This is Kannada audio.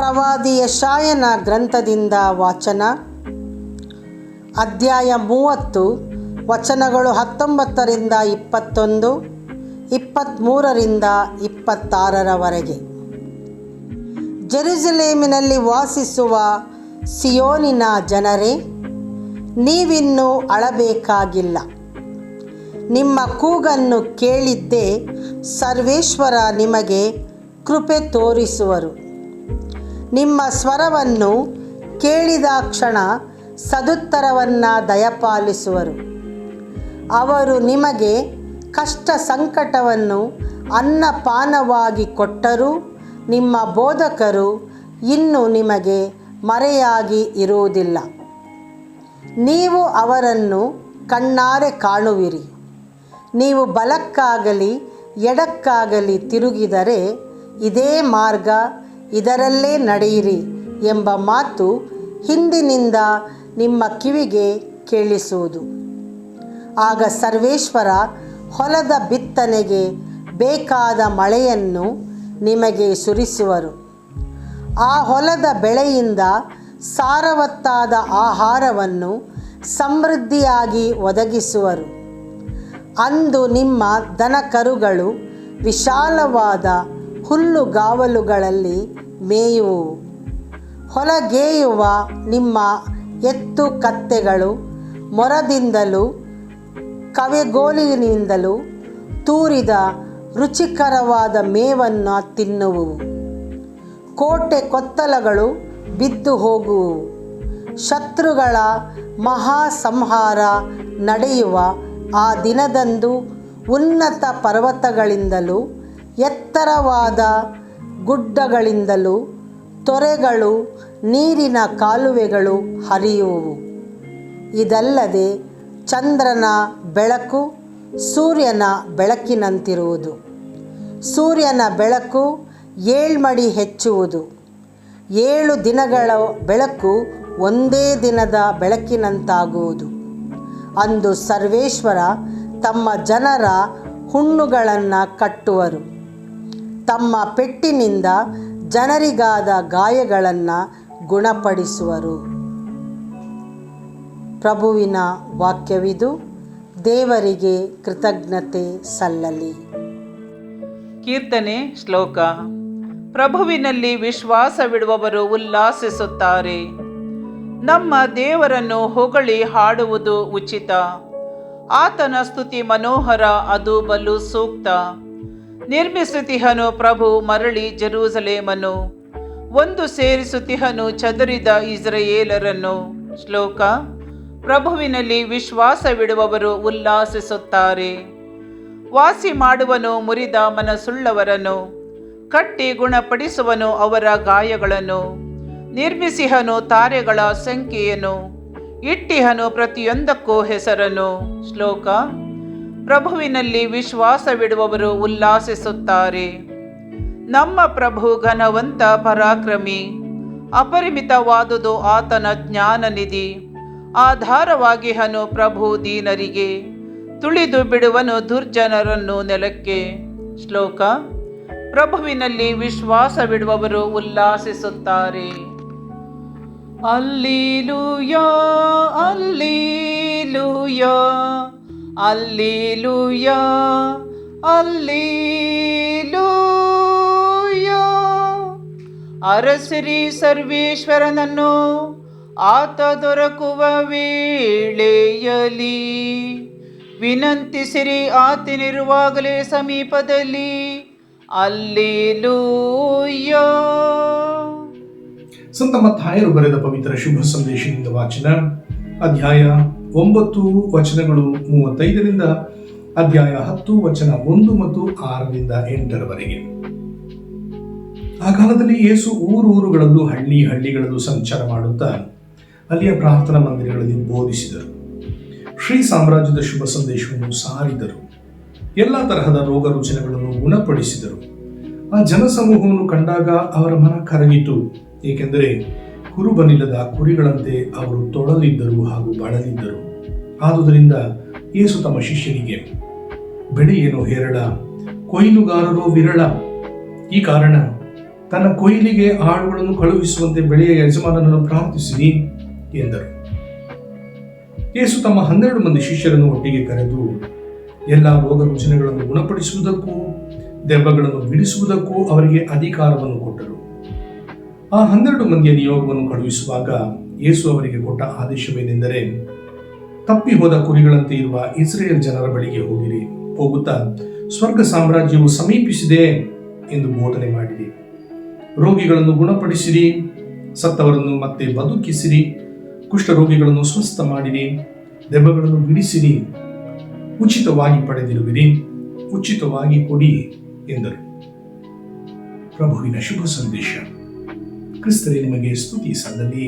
ಪ್ರವಾದಿ ಯಶಾಯನ ಗ್ರಂಥದಿಂದ ವಾಚನ. ಅಧ್ಯಾಯ ಮೂವತ್ತು, ವಚನಗಳು ಹತ್ತೊಂಬತ್ತರಿಂದ ಇಪ್ಪತ್ತೊಂದು ಇಪ್ಪತ್ತ್ಮೂರರಿಂದ ಇಪ್ಪತ್ತಾರರವರೆಗೆ ಜೆರುಸಲೇಮಿನಲ್ಲಿ ವಾಸಿಸುವ ಸಿಯೋನಿನ ಜನರೇ, ನೀವಿನ್ನೂ ಅಳಬೇಕಾಗಿಲ್ಲ. ನಿಮ್ಮ ಕೂಗನ್ನು ಕೇಳಿದ್ದೇ ಸರ್ವೇಶ್ವರ ನಿಮಗೆ ಕೃಪೆ ತೋರಿಸುವರು. ನಿಮ್ಮ ಸ್ವರವನ್ನು ಕೇಳಿದ ಕ್ಷಣ ಸದುತ್ತರವನ್ನು ದಯಪಾಲಿಸುವರು. ಅವರು ನಿಮಗೆ ಕಷ್ಟ ಸಂಕಟವನ್ನು ಅನ್ನಪಾನವಾಗಿ ಕೊಟ್ಟರೂ ನಿಮ್ಮ ಬೋಧಕರು ಇನ್ನು ನಿಮಗೆ ಮರೆಯಾಗಿ ಇರುವುದಿಲ್ಲ. ನೀವು ಅವರನ್ನು ಕಣ್ಣಾರೆ ಕಾಣುವಿರಿ. ನೀವು ಬಲಕ್ಕಾಗಲಿ ಎಡಕ್ಕಾಗಲಿ ತಿರುಗಿದರೆ ಇದೇ ಮಾರ್ಗ ಇದರಲ್ಲೇ ನಡೆಯಿರಿ ಎಂಬ ಮಾತು ಹಿಂದಿನಿಂದ ನಿಮ್ಮ ಕಿವಿಗೆ ಕೇಳಿಸುವುದು. ಆಗ ಸರ್ವೇಶ್ವರ ಹೊಲದ ಬಿತ್ತನೆಗೆ ಬೇಕಾದ ಮಳೆಯನ್ನು ನಿಮಗೆ ಸುರಿಸುವರು. ಆ ಹೊಲದ ಬೆಳೆಯಿಂದ ಸಾರವತ್ತಾದ ಆಹಾರವನ್ನು ಸಮೃದ್ಧಿಯಾಗಿ ಒದಗಿಸುವರು. ಅಂದು ನಿಮ್ಮ ದನಕರುಗಳು ವಿಶಾಲವಾದ ಹುಲ್ಲುಗಾವಲುಗಳಲ್ಲಿ ಮೇಯುವು. ಹೊಲಗೇಯುವ ನಿಮ್ಮ ಎತ್ತು ಕತ್ತೆಗಳು ಮೊರದಿಂದಲೂ, ಕವೆಗೋಲಿನಿಂದಲೂ ತೂರಿದ ರುಚಿಕರವಾದ ಮೇವನ್ನು ತಿನ್ನುವು. ಕೋಟೆ ಕೊತ್ತಲಗಳು ಬಿದ್ದು ಹೋಗುವು. ಶತ್ರುಗಳ ಮಹಾಸಂಹಾರ ನಡೆಯುವ ಆ ದಿನದಂದು ಉನ್ನತ ಪರ್ವತಗಳಿಂದಲೂ ಎತ್ತರವಾದ ಗುಡ್ಡಗಳಿಂದಲೂ ತೊರೆಗಳು ನೀರಿನ ಕಾಲುವೆಗಳು ಹರಿಯುವು ಇದಲ್ಲದೆ ಚಂದ್ರನ ಬೆಳಕು ಸೂರ್ಯನ ಬೆಳಕಿನಂತಿರುವುದು. ಸೂರ್ಯನ ಬೆಳಕು ಏಳ್ಮಡಿ ಹೆಚ್ಚುವುದು. ಏಳು ದಿನಗಳ ಬೆಳಕು ಒಂದೇ ದಿನದ ಬೆಳಕಿನಂತಾಗುವುದು. ಅಂದು ಸರ್ವೇಶ್ವರ ತಮ್ಮ ಜನರ ಹುಣ್ಣುಗಳನ್ನು ಕಟ್ಟುವರು. ತಮ್ಮ ಪೆಟ್ಟಿನಿಂದ ಜನರಿಗಾದ ಗಾಯಗಳನ್ನು ಗುಣಪಡಿಸುವರು. ಪ್ರಭುವಿನ ವಾಕ್ಯವಿದು, ದೇವರಿಗೆ ಕೃತಜ್ಞತೆ ಸಲ್ಲಲಿ. ಕೀರ್ತನೆ ಶ್ಲೋಕ. ಪ್ರಭುವಿನಲ್ಲಿ ವಿಶ್ವಾಸವಿಡುವವರು ಉಲ್ಲಾಸಿಸುತ್ತಾರೆ. ನಮ್ಮ ದೇವರನ್ನು ಹೊಗಳಿ ಹಾಡುವುದು ಉಚಿತ. ಆತನ ಸ್ತುತಿ ಮನೋಹರ ಅದು ಬಲು ಸೂಕ್ತ. ನಿರ್ಮಿಸುತ್ತಿಹನು ಪ್ರಭು ಮರಳಿ ಜರೂಸಲೇಮನು ಒಂದು ಸೇರಿಸುತ್ತಿಹನು ಚದುರಿದ ಇಸ್ರಯೇಲರನ್ನು. ಶ್ಲೋಕ, ಪ್ರಭುವಿನಲ್ಲಿ ವಿಶ್ವಾಸವಿಡುವವರು ಉಲ್ಲಾಸಿಸುತ್ತಾರೆ. ವಾಸಿ ಮಾಡುವನು ಮುರಿದ ಮನಸ್ಸುಳ್ಳವರನ್ನು. ಕಟ್ಟಿ ಗುಣಪಡಿಸುವನು ಅವರ ಗಾಯಗಳನ್ನು. ನಿರ್ಮಿಸಿಹನು ತಾರೆಗಳ ಸಂಖ್ಯೆಯನ್ನು. ಇಟ್ಟಿಹನು ಪ್ರತಿಯೊಂದಕ್ಕೂ ಹೆಸರನ್ನು. ಶ್ಲೋಕ ಪ್ರಭುವಿನಲ್ಲಿ ವಿಶ್ವಾಸವಿಡುವವರು ಉಲ್ಲಾಸಿಸುತ್ತಾರೆ. ನಮ್ಮ ಪ್ರಭು ಘನವಂತ ಪರಾಕ್ರಮಿ, ಅಪರಿಮಿತವಾದುದು ಆತನ ಜ್ಞಾನ ನಿಧಿ. ಆಧಾರವಾಗಿಹನು ಪ್ರಭು ದೀನರಿಗೆ, ತುಳಿದು ಬಿಡುವನು ದುರ್ಜನರನ್ನು ನೆಲಕ್ಕೆ. ಶ್ಲೋಕ, ಪ್ರಭುವಿನಲ್ಲಿ ವಿಶ್ವಾಸವಿಡುವವರು ಉಲ್ಲಾಸಿಸುತ್ತಾರೆ. ಅಲ್ಲಿಲುಯ, ಅಲ್ಲೀಲೂಯ. ಅಲ್ಲೀಲೂಯ ಅಲ್ಲಿಲುಯ ಅರಸಿರಿ ಸರ್ವೇಶ್ವರನನ್ನು ಆತ ದೊರಕುವ ವೇಳೆಯಲಿ ವಿನಂತಿಸಿರಿ ಆತನಿರುವಾಗಲೇ ಸಮೀಪದಲ್ಲಿ. ಅಲ್ಲೇಲೂಯ ಸಂತ ಮತ್ತಾಯರು ಬರೆದ ಪವಿತ್ರ ಶುಭ ಸಂದೇಶದಿಂದ ವಾಚನ ಅಧ್ಯಾಯ ಒಂಬತ್ತು ವಚನಗಳು ಮೂವತ್ತೈದರಿಂದ ಅಧ್ಯಾಯ ಹತ್ತು ವಚನ ಒಂದು ಮತ್ತು ಆರರಿಂದ ಎಂಟರವರೆಗೆ. ಆ ಕಾಲದಲ್ಲಿ ಯೇಸು ಊರೂರುಗಳಲ್ಲೂ ಹಳ್ಳಿ ಹಳ್ಳಿಗಳಲ್ಲೂ ಸಂಚಾರ ಮಾಡುತ್ತಾ ಅಲ್ಲಿಯ ಪ್ರಾರ್ಥನಾ ಮಂದಿರಗಳಲ್ಲಿ ಬೋಧಿಸಿದರು. ಶ್ರೀ ಸಾಮ್ರಾಜ್ಯದ ಶುಭ ಸಂದೇಶವನ್ನು ಸಾರಿದರು. ಎಲ್ಲ ತರಹದ ರೋಗ ರುಚಿನಗಳನ್ನು ಗುಣಪಡಿಸಿದರು. ಆ ಜನಸಮೂಹವನ್ನು ಕಂಡಾಗ ಅವರ ಮನ ಕರಗಿತು. ಏಕೆಂದರೆ ಕುರುಬನಿಲ್ಲದ ಕುರಿಗಳಂತೆ ಅವರು ತೊಳಲಿದ್ದರು ಹಾಗೂ ಬಳಲಿದ್ದರು. ಆದುದರಿಂದ ಏಸು ತಮ್ಮ ಶಿಷ್ಯನಿಗೆ ಬೆಳೆಯೇನೋ ಹೇರಳ? ಕೊಯ್ಲುಗಾರರು ವಿರಳ. ಈ ಕಾರಣ ತನ್ನ ಕೊಯ್ಲಿಗೆ ಆಳುಗಳನ್ನು ಕಳುಹಿಸುವಂತೆ ಬೆಳೆಯ ಯಜಮಾನನನ್ನು ಪ್ರಾರ್ಥಿಸಿರಿ ಎಂದರು. ಏಸು ತಮ್ಮ ಹನ್ನೆರಡು ಮಂದಿ ಶಿಷ್ಯರನ್ನು ಒಟ್ಟಿಗೆ ಕರೆದು, ಎಲ್ಲ ರೋಗ ರುಚನೆಗಳನ್ನು ಗುಣಪಡಿಸುವುದಕ್ಕೂ ದೆಬ್ಬಗಳನ್ನು ಬಿಡಿಸುವುದಕ್ಕೂ ಅವರಿಗೆ ಅಧಿಕಾರವನ್ನು ಕೊಟ್ಟರು. ಆ ಹನ್ನೆರಡು ಮಂದಿಯ ನಿಯೋಗವನ್ನು ಕಳುಹಿಸುವಾಗ ಯೇಸು ಅವರಿಗೆ ಕೊಟ್ಟ ಆದೇಶವೇನೆಂದರೆ, ತಪ್ಪಿ ಹೋದ ಕುರಿಗಳಂತೆ ಇರುವ ಇಸ್ರೇಲ್ ಜನರ ಬಳಿಗೆ ಹೋಗಿರಿ, ಹೋಗುತ್ತಾ ಸ್ವರ್ಗ ಸಾಮ್ರಾಜ್ಯವು ಸಮೀಪಿಸಿದೆ ಎಂದು ಬೋಧನೆ ಮಾಡಿರಿ. ರೋಗಿಗಳನ್ನು ಗುಣಪಡಿಸಿರಿ, ಸತ್ತವರನ್ನು ಮತ್ತೆ ಬದುಕಿಸಿರಿ, ಕುಷ್ಠರೋಗಿಗಳನ್ನು ಸ್ವಸ್ಥ ಮಾಡಿರಿ ದೆಬ್ಬಗಳನ್ನು ಬಿಡಿಸಿರಿ, ಉಚಿತವಾಗಿ ಪಡೆದಿರುವಿರಿ, ಉಚಿತವಾಗಿ ಕೊಡಿ ಎಂದರು. ಪ್ರಭುವಿನ ಶುಭ ಸಂದೇಶ. ಕ್ರಿಸ್ತರೇ ನಿಮಗೆ ಸ್ತುತಿ ಸಲ್ಲಲಿ